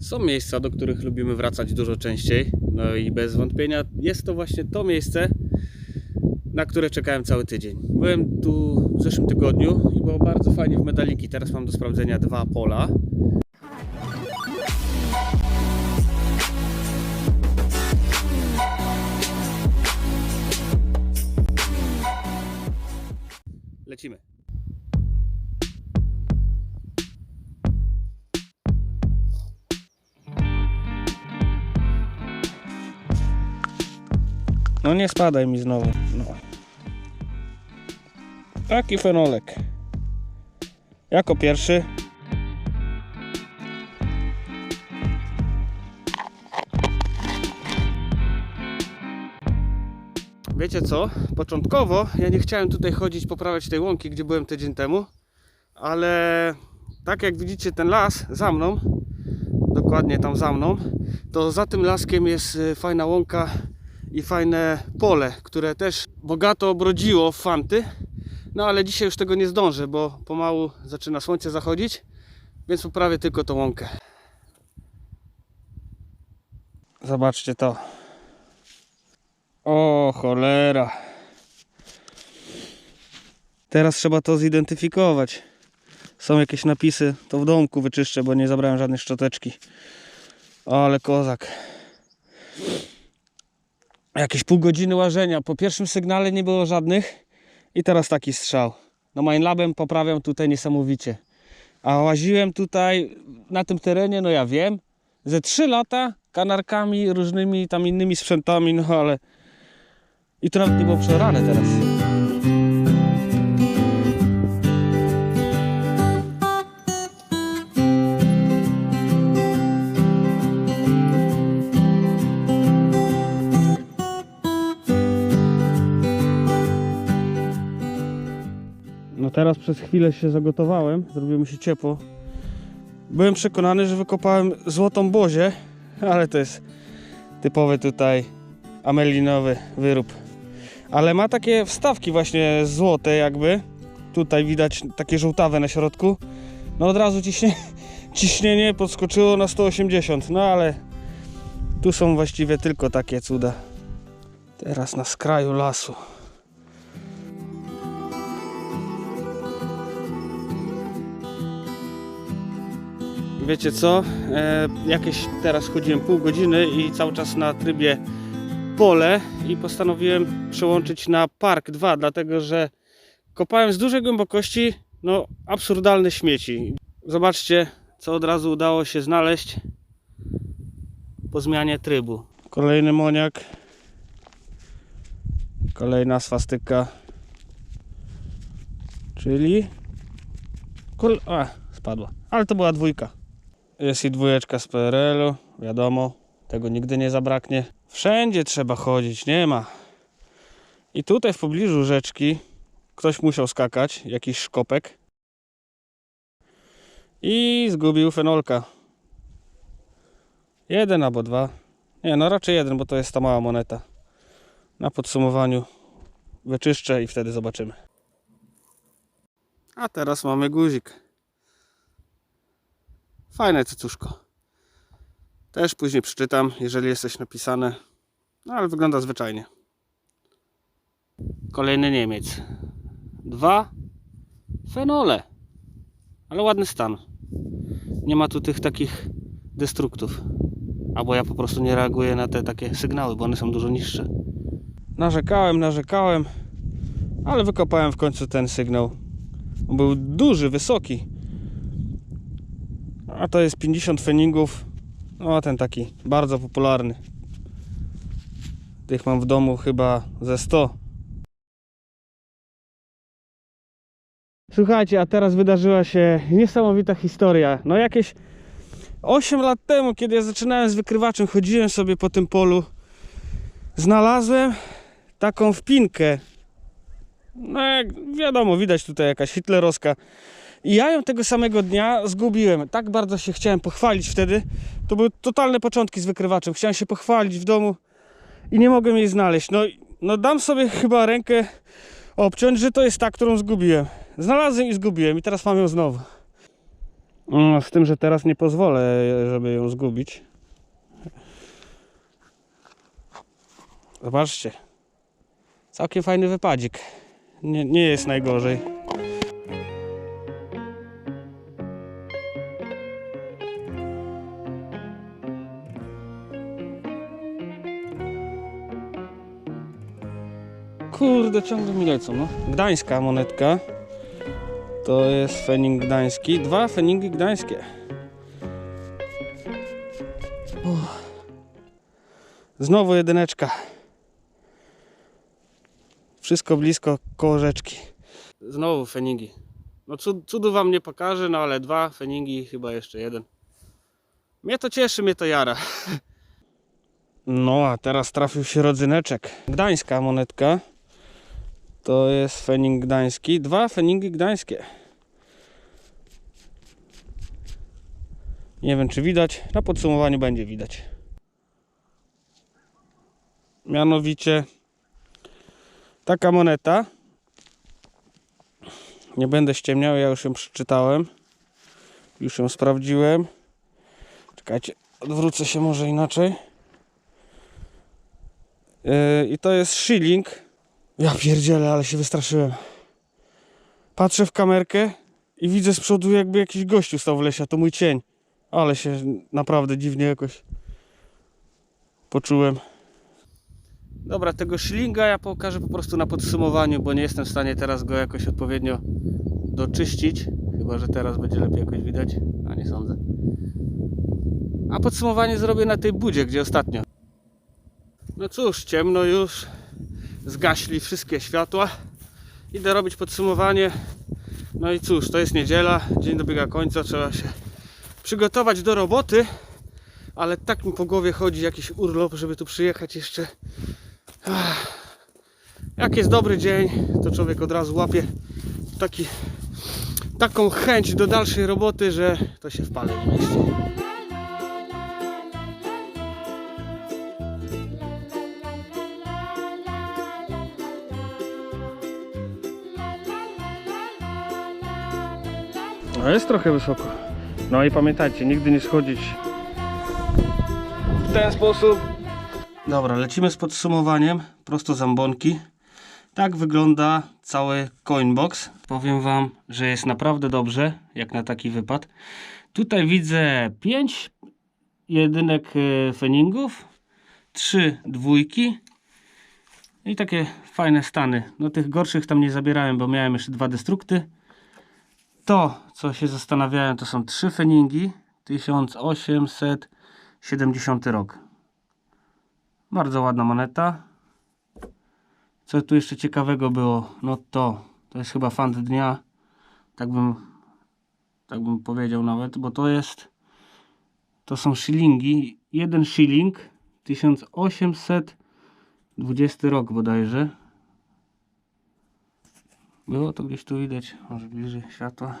Są miejsca, do których lubimy wracać dużo częściej. No i bez wątpienia jest to właśnie to miejsce, na które czekałem cały tydzień. Byłem tu w zeszłym tygodniu i było bardzo fajnie w medaliki. Teraz mam do sprawdzenia dwa pola. Lecimy. No nie spadaj mi znowu. No. Taki fenolek. Jako pierwszy. Wiecie co? Początkowo ja nie chciałem tutaj chodzić, poprawiać tej łąki, gdzie byłem tydzień temu, ale tak jak widzicie ten las za mną, dokładnie tam za mną, to za tym laskiem jest y, fajna łąka i fajne pole, które też bogato obrodziło fanty. No ale dzisiaj już tego nie zdążę, bo pomału zaczyna słońce zachodzić, więc poprawię tylko tą łąkę. Zobaczcie to. O cholera. Teraz trzeba to zidentyfikować. Są jakieś napisy, to w domku wyczyszczę, bo nie zabrałem żadnej szczoteczki. Ale kozak. Jakieś pół godziny łażenia. Po pierwszym sygnale nie było żadnych i teraz taki strzał. No Mindlabem poprawiam tutaj niesamowicie. A łaziłem tutaj na tym terenie, no ja wiem, ze 3 lata kanarkami, różnymi tam innymi sprzętami, no ale i to nawet nie było przeorane teraz. No teraz przez chwilę się zagotowałem, zrobiło mi się ciepło. Byłem przekonany, że wykopałem złotą bozię, ale to jest typowy tutaj amelinowy wyrób. Ale ma takie wstawki właśnie złote jakby. Tutaj widać takie żółtawe na środku. No od razu ciśnie, ciśnienie podskoczyło na 180, no ale tu są właściwie tylko takie cuda. Teraz na skraju lasu. Wiecie co? E, jakieś teraz chodziłem pół godziny i cały czas na trybie pole i postanowiłem przełączyć na park 2, dlatego że kopałem z dużej głębokości no absurdalne śmieci. Zobaczcie, co od razu udało się znaleźć po zmianie trybu. Kolejny moniak. Kolejna swastyka. Czyli Kol... A, spadła. Ale to była dwójka. Jest i dwójeczka z PRL-u, wiadomo, tego nigdy nie zabraknie. Wszędzie trzeba chodzić, nie ma. I tutaj w pobliżu rzeczki ktoś musiał skakać, jakiś szkopek. I zgubił fenolka. Jeden albo dwa. Nie, no raczej jeden, bo to jest ta mała moneta. Na podsumowaniu wyczyszczę i wtedy zobaczymy. A teraz mamy guzik. Fajne cycuszko. Też później przeczytam, jeżeli jest coś napisane. No ale wygląda zwyczajnie. Kolejny Niemiec. Dwa fenole. Ale ładny stan. Nie ma tu tych takich destruktów. Albo ja po prostu nie reaguję na te takie sygnały, bo one są dużo niższe. Narzekałem, narzekałem, ale wykopałem w końcu ten sygnał. On był duży, wysoki. A to jest 50 feningów. No ten taki bardzo popularny. Tych mam w domu chyba ze 100. Słuchajcie, a teraz wydarzyła się niesamowita historia. No jakieś 8 lat temu, kiedy ja zaczynałem z wykrywaczem, chodziłem sobie po tym polu. Znalazłem taką wpinkę. No jak wiadomo, widać tutaj jakaś hitlerowska i ja ją tego samego dnia zgubiłem. Tak bardzo się chciałem pochwalić wtedy. To były totalne początki z wykrywaczem. Chciałem się pochwalić w domu i nie mogłem jej znaleźć. No, no dam sobie chyba rękę obciąć, że to jest ta, którą zgubiłem. Znalazłem i zgubiłem i teraz mam ją znowu. No, z tym, że teraz nie pozwolę, żeby ją zgubić. Zobaczcie. Całkiem fajny wypadzik. Nie, nie jest najgorzej. Kurde, ciągle mi lecą, no. Gdańska monetka. To jest fening gdański. Dwa feningi gdańskie. Uff. Znowu jedyneczka. Wszystko blisko koło rzeczki. Znowu feningi. No cud, cudu wam nie pokażę, no ale dwa feningi chyba jeszcze jeden. Mnie to cieszy, mnie to jara. No a teraz trafił się rodzyneczek. Gdańska monetka. To jest fening gdański. Dwa feningi gdańskie. Nie wiem czy widać. Na podsumowaniu będzie widać. Mianowicie taka moneta. Nie będę ściemniał, ja już ją przeczytałem. Już ją sprawdziłem. Czekajcie, odwrócę się może inaczej. Yy, I to jest shilling. Ja pierdzielę, ale się wystraszyłem. Patrzę w kamerkę i widzę z przodu jakby jakiś gościu stał w lesie, to mój cień. Ale się naprawdę dziwnie jakoś poczułem. Dobra, tego shillinga ja pokażę po prostu na podsumowaniu, bo nie jestem w stanie teraz go jakoś odpowiednio doczyścić. Chyba, że teraz będzie lepiej jakoś widać, a nie sądzę. A podsumowanie zrobię na tej budzie, gdzie ostatnio. No cóż, ciemno już. Zgaśli wszystkie światła. Idę robić podsumowanie. No i cóż, to jest niedziela, dzień dobiega końca, trzeba się przygotować do roboty. Ale tak mi po głowie chodzi jakiś urlop, żeby tu przyjechać jeszcze. Jak jest dobry dzień, to człowiek od razu łapie taki, taką chęć do dalszej roboty, że to się w pale. No jest trochę wysoko. No i pamiętajcie, nigdy nie schodzić w ten sposób. Dobra, lecimy z podsumowaniem prosto z ambonki. Tak wygląda cały coinbox. Powiem Wam, że jest naprawdę dobrze, jak na taki wypad. Tutaj widzę 5 jedynek e, feningów, 3 dwójki i takie fajne stany. No tych gorszych tam nie zabierałem, bo miałem jeszcze dwa destrukty. To, co się zastanawiałem, to są trzy feningi 1870 rok. Bardzo ładna moneta. Co tu jeszcze ciekawego było? No to, to jest chyba fant dnia. Tak bym, tak bym powiedział nawet, bo to jest, to są shillingi. Jeden shilling 1820 rok bodajże. Było to gdzieś tu widać, może bliżej światła.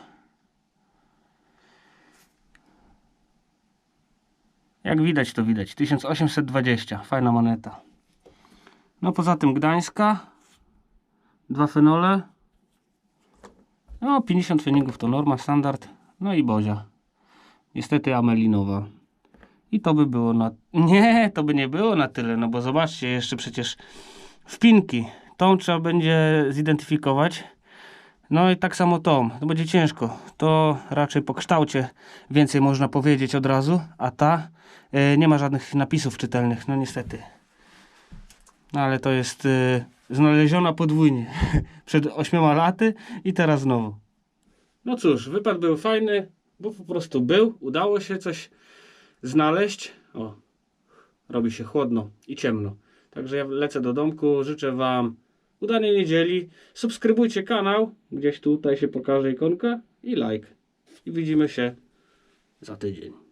Jak widać, to widać. 1820, fajna moneta. No poza tym Gdańska, dwa fenole. No 50 feningów to norma, standard. No i Bozia. Niestety Amelinowa. I to by było na... Nie, to by nie było na tyle, no bo zobaczcie, jeszcze przecież wpinki. Tą trzeba będzie zidentyfikować. No i tak samo tą. To będzie ciężko. To raczej po kształcie więcej można powiedzieć od razu, a ta e, nie ma żadnych napisów czytelnych, no niestety. No ale to jest e, znaleziona podwójnie. Przed ośmioma laty i teraz znowu. No cóż, wypad był fajny, bo po prostu był. Udało się coś znaleźć. O, robi się chłodno i ciemno. Także ja lecę do domku. Życzę Wam udanej niedzieli. Subskrybujcie kanał. Gdzieś tutaj się pokaże ikonka. I like. I widzimy się za tydzień.